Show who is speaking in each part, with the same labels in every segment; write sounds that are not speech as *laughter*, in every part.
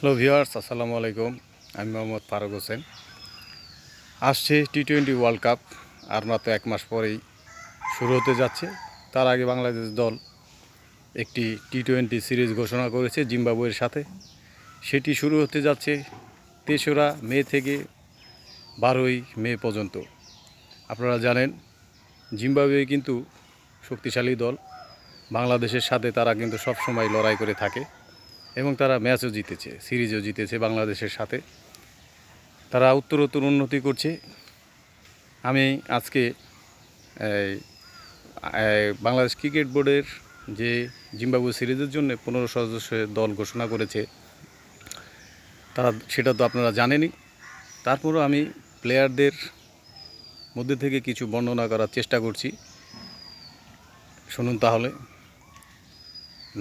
Speaker 1: Hello viewers, আসসালামু আলাইকুম। আমি মোহাম্মদ ফারুক হোসেন। আসছে টি টোয়েন্টি ওয়ার্ল্ড কাপ আর মাত্র এক মাস পরেই শুরু হতে যাচ্ছে। তার আগে বাংলাদেশ দল একটি টি টোয়েন্টি সিরিজ ঘোষণা করেছে জিম্বাবুয়ের সাথে। সেটি শুরু হতে যাচ্ছে তেসরা মে থেকে বারোই মে পর্যন্ত। আপনারা জানেন, জিম্বাবুয়ে কিন্তু শক্তিশালী দল। বাংলাদেশের সাথে তারা কিন্তু সবসময় লড়াই করে থাকে। এবং তারা ম্যাচও জিতেছে, সিরিজও জিতেছে বাংলাদেশের সাথে। তারা উত্তরোত্তর উন্নতি করছে। আমি আজকে বাংলাদেশ ক্রিকেট বোর্ডের যে জিম্বাবু সিরিজের জন্য পনেরো সদস্যের দল ঘোষণা করেছে, তারা, সেটা তো আপনারা জানেনই। তারপরও আমি প্লেয়ারদের মধ্যে থেকে কিছু বর্ণনা করার চেষ্টা করছি। শুনুন তাহলে।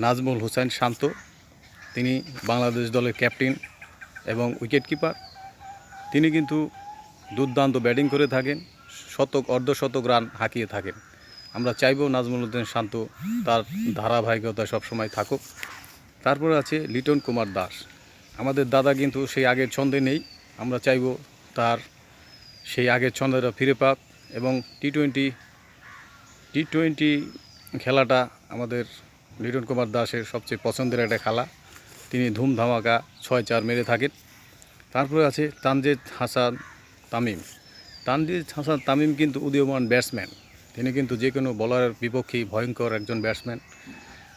Speaker 1: নাজমুল হোসেন শান্ত। তিনি বাংলাদেশ দলের ক্যাপ্টেন এবং উইকেট কিপার তিনি কিন্তু দুর্দান্ত ব্যাটিং করে থাকেন, শতক, অর্ধশতক রান হাঁকিয়ে থাকেন। আমরা চাইব নাজমুল উদ্দিন শান্ত তার ধারাবাহিকতা সবসময় থাকুক। তারপর আছে লিটন কুমার দাস। আমাদের দাদা কিন্তু সেই আগের ছন্দে নেই। আমরা চাইব তার সেই আগের ছন্দেরা ফিরে পাক এবং টি টোয়েন্টি টি টোয়েন্টি খেলাটা আমাদের লিটন কুমার দাসের সবচেয়ে পছন্দের একটা খেলা। তিনি ধুমধামাকা ছয় চার মেরে থাকেন। তারপরে আছে তানজিদ হাসান তামিম। তানজিদ হাসান তামিম কিন্তু উদীয়মান ব্যাটসম্যান। তিনি কিন্তু যে কোনো বলারের বিপক্ষেই ভয়ঙ্কর একজন ব্যাটসম্যান।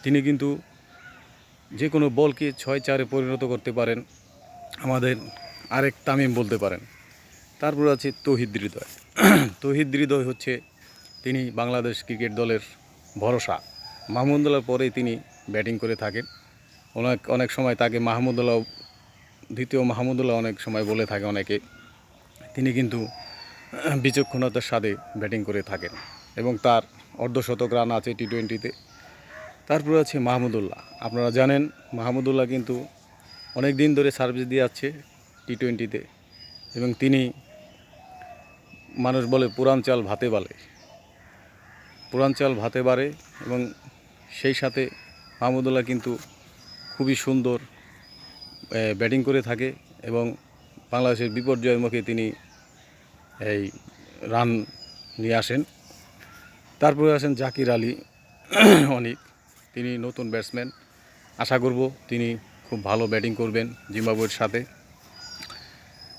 Speaker 1: তিনি কিন্তু যে কোনো বলকে ছয় চারে পরিণত করতে পারেন। আমাদের আরেক তামিম বলতে পারেন। তারপর আছে তহিদ হৃদয়। তহিদ হৃদয় হচ্ছে তিনি বাংলাদেশ ক্রিকেট দলের ভরসা। মাহমুদুল্লাহ পরেই তিনি ব্যাটিং করে থাকেন। অনেক অনেক সময় তাকে মাহমুদুল্লাহ, দ্বিতীয় মাহমুদুল্লাহ অনেক সময় বলে থাকে অনেকে। তিনি কিন্তু বিচক্ষণতার সাথে ব্যাটিং করে থাকেন এবং তার অর্ধশতক রান আছে টি টোয়েন্টিতে তারপরে আছে মাহমুদুল্লাহ। আপনারা জানেন, মাহমুদুল্লাহ কিন্তু অনেক দিন ধরে সার্ভিস দিয়ে যাচ্ছে টি টোয়েন্টিতে এবং তিনি মানুষ বলে পুরান চাল ভাতে বালে। পুরান চাল ভাতে বাড়ে এবং সেই সাথে মাহমুদুল্লাহ কিন্তু খুবই সুন্দর ব্যাটিং করে থাকে এবং বাংলাদেশের বিপর্যয়ের মুখে তিনি এই রান নিয়ে আসেন। তারপরে আসেন জাকির আলী *clears throat* অনিক। তিনি নতুন ব্যাটসম্যান। আশা করব তিনি খুব ভালো ব্যাটিং করবেন জিম্বাবুয়ের সাথে।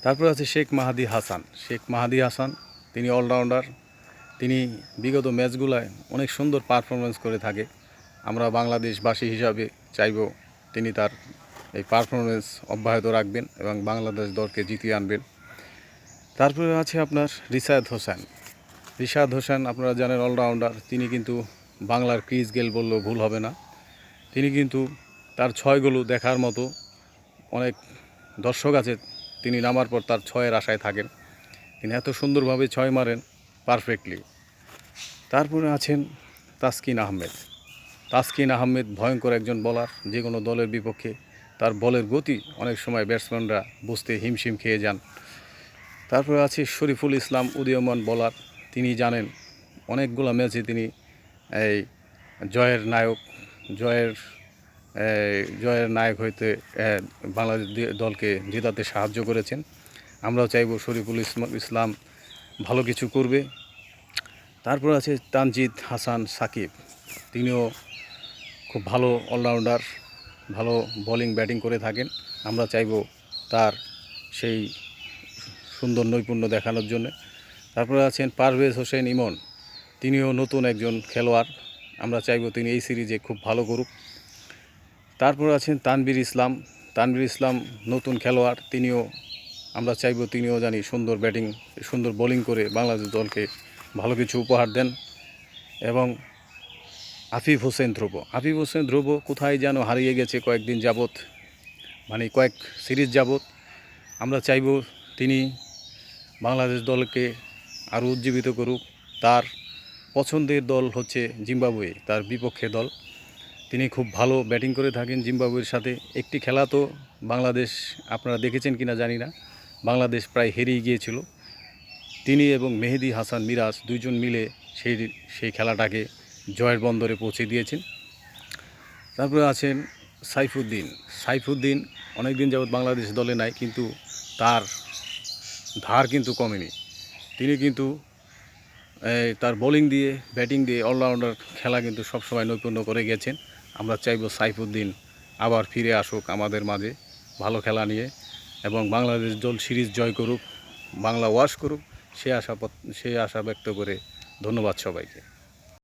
Speaker 1: তারপরে আছে শেখ মাহাদি হাসান। শেখ মাহাদি হাসান, তিনি অলরাউন্ডার। তিনি বিগত ম্যাচগুলায় অনেক সুন্দর পারফরমেন্স করে থাকে। আমরা বাংলাদেশবাসী হিসাবে চাইব তিনি তার এই পারফরমেন্স অব্যাহত রাখবেন এবং বাংলাদেশ দলকে জিতিয়ে আনবেন। তারপরে আছে আপনার রিসাদ হোসেন। রিশাদ হোসেন আপনারা জানেন অলরাউন্ডার তিনি কিন্তু বাংলার ক্রিজ গেল বললেও ভুল হবে না। তিনি কিন্তু তার ছয়গুলো দেখার মতো অনেক দর্শক আছে, তিনি নামার পর তার ছয়ের আশায় থাকেন। তিনি এত সুন্দরভাবে ছয় মারেন পারফেক্টলি তারপরে আছেন তাসকিন আহমেদ। তাসকিন আহমেদ ভয়ঙ্কর একজন বলার যে কোনো দলের বিপক্ষে। তার বলের গতি অনেক সময় ব্যাটসম্যানরা বুঝতে হিমশিম খেয়ে যান। তারপরে আছে শরীফুল ইসলাম উদীয়মান বলার তিনি জানেন অনেকগুলো ম্যাচে তিনি এই জয়ের নায়ক, জয়ের জয়ের নায়ক হইতে বাংলাদেশ দলকে জেতাতে সাহায্য করেছেন। আমরাও চাইব শরীফুল ইসলাম ইসলাম ভালো কিছু করবে। তারপর আছে তানজিদ হাসান সাকিব, তিনিও খুব ভালো অলরাউন্ডার, ভালো বোলিং, ব্যাটিং করে থাকেন। আমরা চাইব তার সেই সুন্দর নৈপুণ্য দেখানোর জন্য। তারপরে আছেন পারভেজ হোসেন ইমন। তিনিও নতুন একজন খেলোয়াড়। আমরা চাইব তিনি এই সিরিজে খুব ভালো করুক। তারপর আছেন তানবীর ইসলাম। তানবীর ইসলাম নতুন খেলোয়াড়। তিনিও, আমরা চাইব তিনিও জানি সুন্দর ব্যাটিং, সুন্দর বোলিং করে বাংলাদেশ দলকে ভালো কিছু উপহার দেন। এবং আফিফ হোসেন ধ্রুব। আফিফ হোসেন ধ্রুব কোথায় যেন হারিয়ে গেছে কয়েকদিন যাবৎ? মানে কয়েক সিরিজ যাবৎ। আমরা চাইব তিনি বাংলাদেশ দলকে আরও উজ্জীবিত করুক। তার পছন্দের দল হচ্ছে জিম্বাবুয়ে, তার বিপক্ষে দল। তিনি খুব ভালো ব্যাটিং করে থাকেন জিম্বাবুয়ের সাথে। একটি খেলা তো বাংলাদেশ, আপনারা দেখেছেন কিনা জানি না। বাংলাদেশ প্রায় হেরিয়ে গিয়েছিল। তিনি এবং মেহেদি হাসান মিরাজ দুইজন মিলে সেই সেই খেলাটাকে জয়ের বন্দরে পৌঁছে দিয়েছেন। তারপরে আছেন সাইফুদ্দিন। সাইফুদ্দিন অনেক দিন যাবৎ বাংলাদেশ দলে নাই, কিন্তু তার ধার কিন্তু কমেনি। তিনি কিন্তু তার বোলিং দিয়ে, ব্যাটিং দিয়ে অলরাউন্ডার খেলা কিন্তু সবসময় নৈপুণ্য করে গেছেন। আমরা চাইব সাইফুদ্দিন আবার ফিরে আসুক আমাদের মাঝে, ভালো খেলা নিয়ে এবং বাংলাদেশ দল সিরিজ জয় করুক, বাংলা ওয়াশ করুক। সে আশা সে আশা ব্যক্ত করে ধন্যবাদ সবাইকে।